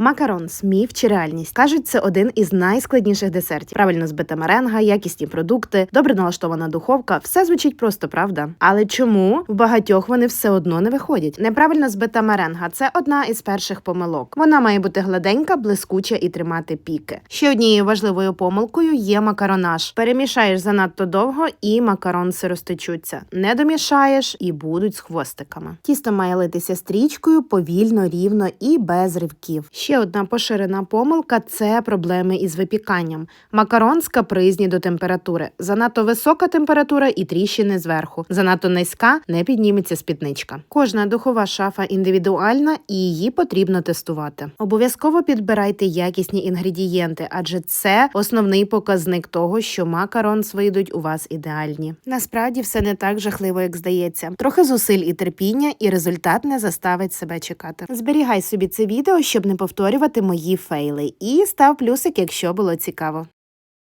Макаронс, міф чи реальність кажуть, це один із найскладніших десертів. Правильно збита меренга, якісні продукти, добре налаштована духовка. Все звучить просто, правда. Але чому в багатьох вони все одно не виходять? Неправильно збита меренга це одна із перших помилок. Вона має бути гладенька, блискуча і тримати піки. Ще однією важливою помилкою є макаронаж. Перемішаєш занадто довго, і макаронси розтечуться. Не домішаєш і будуть з хвостиками. Тісто має литися стрічкою повільно, рівно і без ривків. Ще одна поширена помилка це проблеми із випіканням. Макарон скапризні до температури. Занадто висока температура і тріщини зверху. Занадто низька не підніметься спідничка. Кожна духова шафа індивідуальна і її потрібно тестувати. Обов'язково підбирайте якісні інгредієнти, адже це основний показник того, що макаронс вийдуть у вас ідеальні. Насправді все не так жахливо, як здається. Трохи зусиль і терпіння, і результат не заставить себе чекати. Зберігай собі це відео, щоб не повторювати мої фейли, і став плюсик, якщо було цікаво.